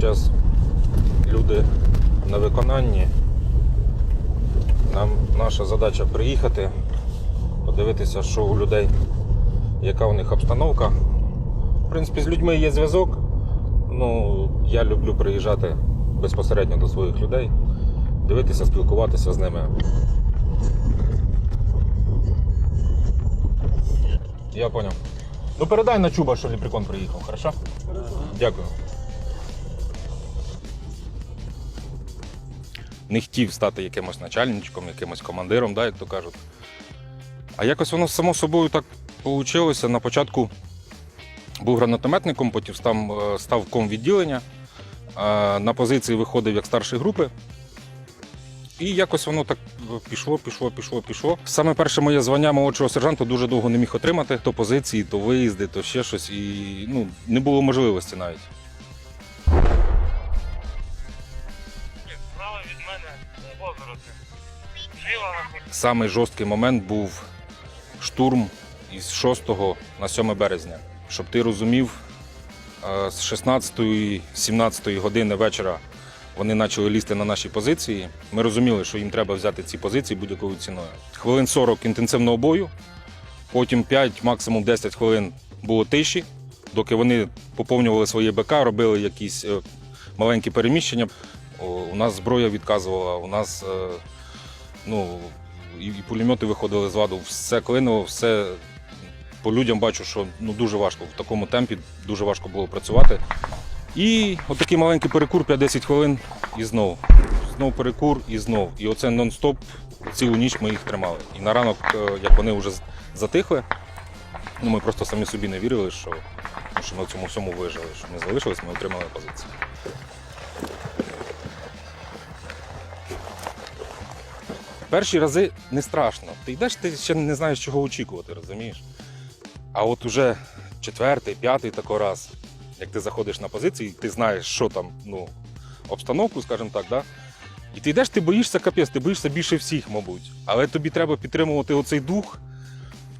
Зараз люди на виконанні. Нам наша задача приїхати, подивитися, що у людей, яка у них обстановка. В принципі, з людьми є зв'язок. Ну, я люблю приїжджати безпосередньо до своїх людей, дивитися, спілкуватися з ними. Я понял. Ну передай на чуба, що ліпрекон приїхав, хорошо? Дякую. Не хотів стати якимось начальничком, якимось командиром, да, як то кажуть. А якось воно само собою так вийшло. На початку був гранатометником, потім став, е, став ком відділення. Е, На позиції виходив як старший групи. І якось воно так е, пішло, пішло, пішло, пішло. Саме перше моє звання молодшого сержанта дуже довго не міг отримати. То позиції, то виїзди, то ще щось. І ну, не було можливості навіть. Справа від мене возрази. Самий жорсткий момент був штурм із 6 на 7 березня. Щоб ти розумів, е, з 16-17 години вечора вони почали лізти на наші позиції. Ми розуміли, що їм треба взяти ці позиції будь-якою ціною. Хвилин 40 інтенсивного бою, потім 5, максимум 10 хвилин було тиші, доки вони поповнювали свої БК, робили якісь е, маленькі переміщення. У нас зброя відказувала, у нас е, ну, і, пулемети виходили з ладу, все клинуло, все по людям бачу, що ну, дуже важко в такому темпі, дуже важко було працювати. І отакий маленький перекур 5-10 хвилин і знов. Знов перекур і знов. І оце нон-стоп цілу ніч ми їх тримали. І на ранок, е, як вони вже затихли, ну, ми просто самі собі не вірили, що, що ми в цьому всьому вижили, що ми залишились, ми отримали позицію. Перші рази не страшно. Ти йдеш, ти ще не знаєш, чого очікувати, розумієш? А от уже четвертий, п'ятий такий раз, як ти заходиш на позиції, ти знаєш, що там, ну, обстановку, скажімо так, да? І ти йдеш, ти боїшся капець, ти боїшся більше всіх, мабуть. Але тобі треба підтримувати оцей дух,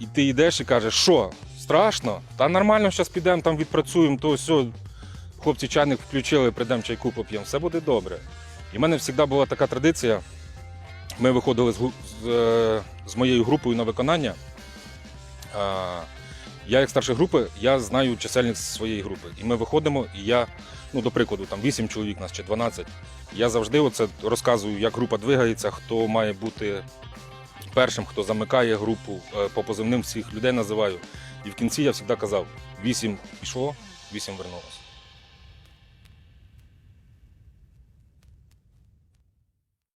і ти йдеш і кажеш, що, страшно? Та нормально, зараз підемо, там відпрацюємо, то все. Хлопці чайник включили, прийдемо чайку поп'ємо, все буде добре. І в мене завжди була така традиція. Ми виходили з, з, е, з моєю групою на виконання. Я, як старший групи, я знаю чисельність своєї групи. І ми виходимо, і я, ну, до прикладу, там 8 чоловік нас чи 12. Я завжди оце розказую, як група двигається, хто має бути першим, хто замикає групу, е, по позивним всіх людей називаю. І в кінці я завжди казав: 8 пішло, 8 вернулося.